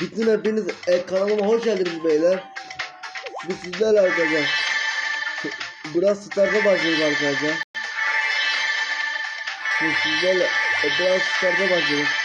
Bütün hepiniz e, kanalıma hoş geldiniz beyler. Bu sizlerle arkadaşlar. Biraz starta başlıyoruz arkadaşlar. Bu sizlerle e, biraz starta başlıyoruz.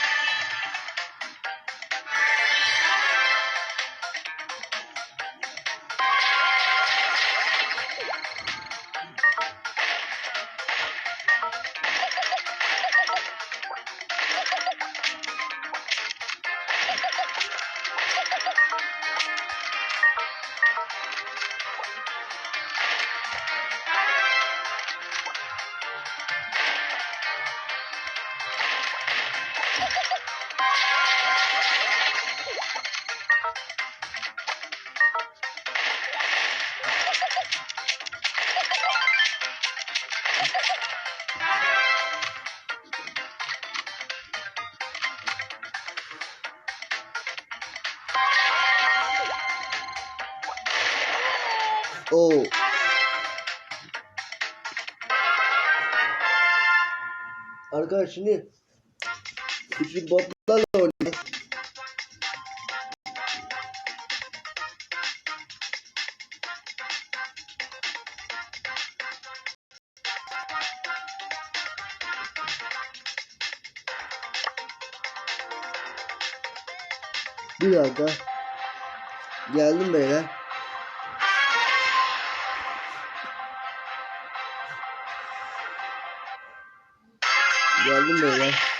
Oo. Arkadaşlar şimdi iki botlarla Bir dakika. Geldim beyler. Geldim beyler.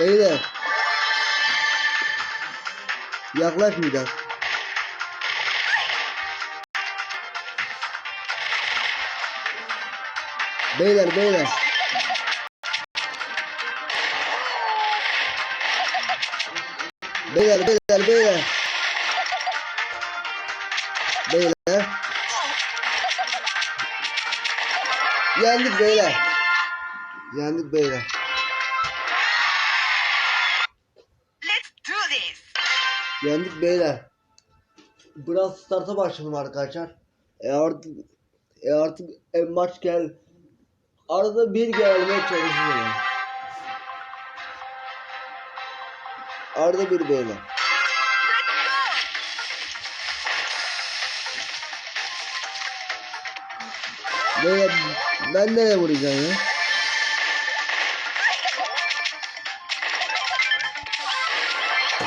Beyler. Yaklaşmayacağız. Beyler beyler. Beyler beyler beyler. Beyler. Yendik beyler. Yendik beyler. Yendik beyler. Biraz starta başladım arkadaşlar. E artık e artık e, maç gel. Arada bir gelmeye çalışıyorum. Arada bir beyler. Beyler ben nereye vuracağım ya?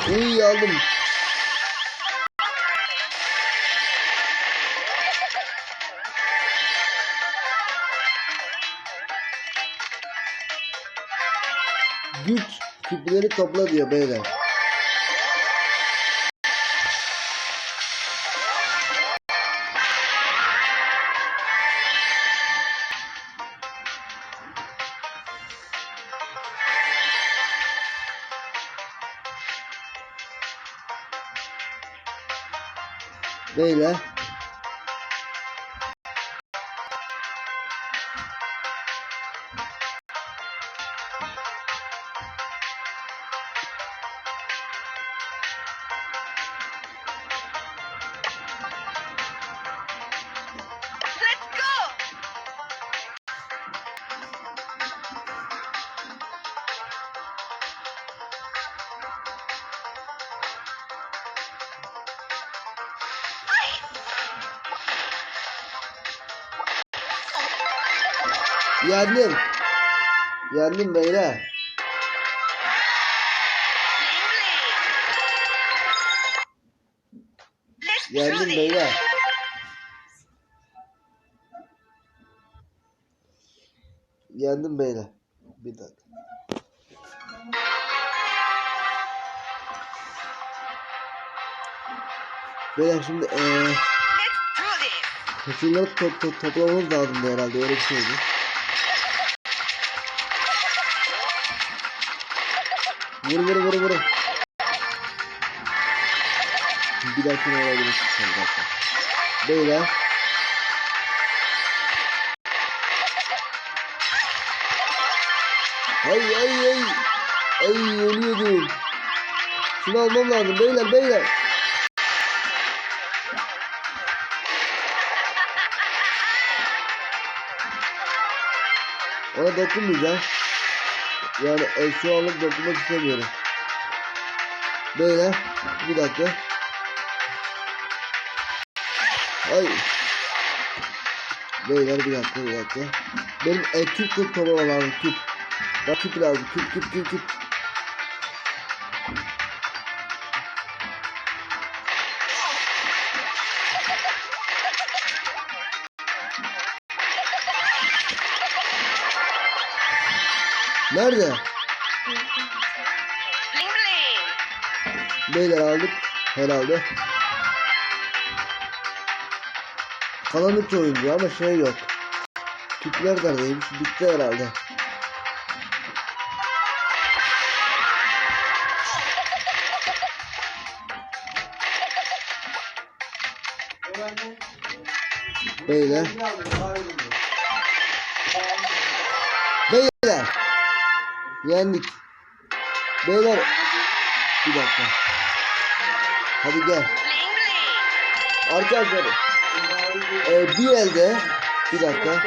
İyi aldım. Güç küpleri topla diyor beyler. Beyler. Yendim. Yendim beyler. Yendim beyler. Yendim beyler. Bir dakika. Beyler şimdi eee şunları top, top, toplamamız lazımdı herhalde öyle bir şeydi. Vur vur vur vur. Bir dakika olabilir. Dakika. Beyler. Ay ay ay. Ay ölüyordum. Şunu almam lazım beyler beyler. Ona dokunmayacağım. Yani e, şu anlık dokunmak istemiyorum. Beyler bir dakika. Ay. Beyler bir dakika bir dakika. Benim e, küp küp tomama lazım küp. Bak küp lazım küp küp küp küp. Nerede? Beyler aldık herhalde. 3 oyuncu ama şey yok. Küpler neredeymiş? Bitti herhalde. Beyler. Beyler. Yendik. Beyler. Bir dakika. Hadi gel. Arkadaşlar. e, bir elde. Bir dakika.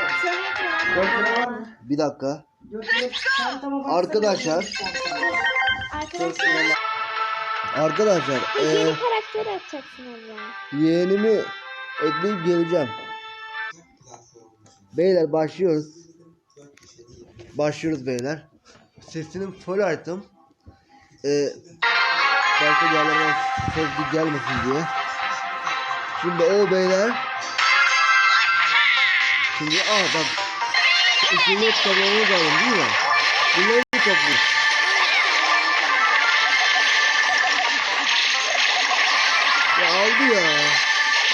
Bir dakika. Arkadaşlar. Arkadaşlar Arkadaşlar. E, yeni karakter atacaksınız ya. yeğenimi ekleyip geleceğim. Beyler başlıyoruz. Başlıyoruz beyler. Sesini full açtım. Ee, başka yerlerden ses bir gelmesin diye. Şimdi o beyler. Şimdi aa bak. İçinde tabağımız alın değil mi? Bunları toplayın. Ya aldı ya.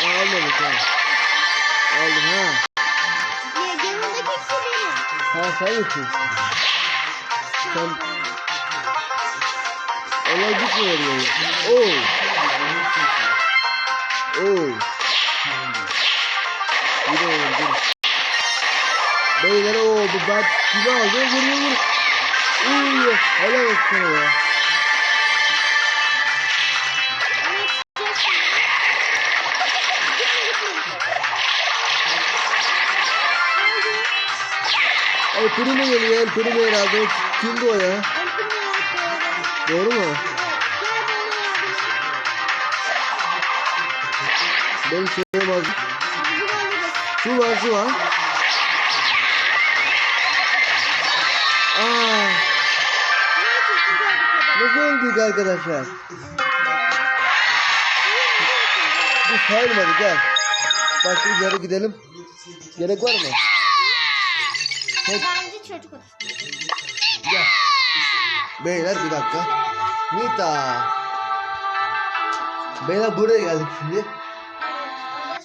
Almadık ha. Aldım ha. Ya yanındaki benim. Ha sen misin? Sen... Olay gitmiyor yani. Oo. Oo. Yine dur. Beyler o bu ben kimi aldı vur vur. Uy helal olsun ya. Ay primo geliyor el primo herhalde. Kimdi o ya? Doğru mu? Şeyim az. Şu var şu var. Aa, nasıl öldük arkadaşlar? Bu sayılmadı gel. Başka bir yere gidelim. Gerek var mı? Bence çocuk. Beyler bir dakika. Nita. Beyler buraya geldik şimdi.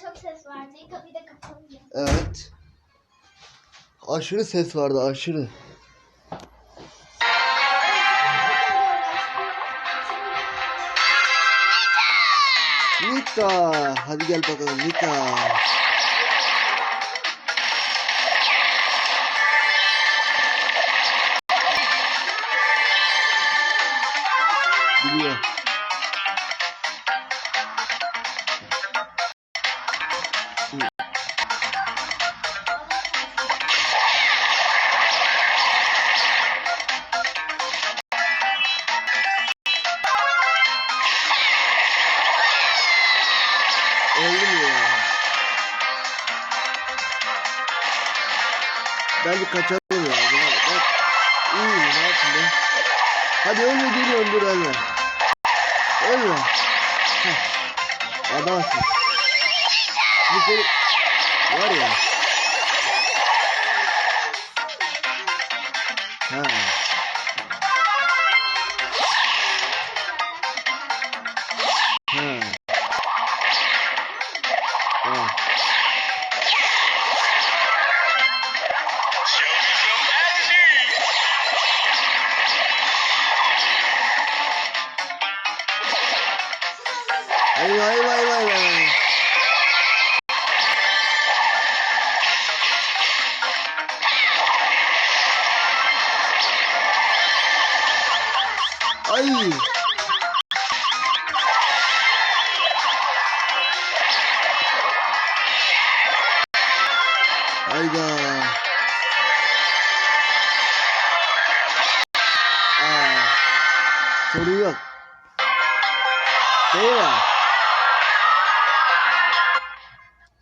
Çok ses vardı. Evet. Aşırı ses vardı aşırı. Nita. Hadi gel bakalım Nita. Kaçalım ya. Bak. İyi? Ne yapayım ben? Hadi ölme geliyorum dur ölme. Ölme. Heh. Adamsın. Bu seni var ya. Ha.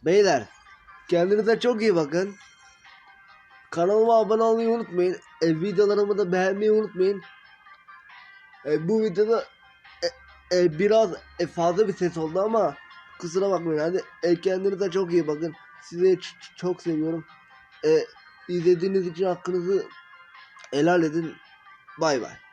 Beyler. Kendinize çok iyi bakın. Kanalıma abone olmayı unutmayın. E, videolarımı da beğenmeyi unutmayın. E, bu videoda e, e, biraz e, fazla bir ses oldu ama kusura bakmayın. Hadi e, kendinize çok iyi bakın. Sizi çok seviyorum. E, izlediğiniz için hakkınızı helal edin. Bay bay.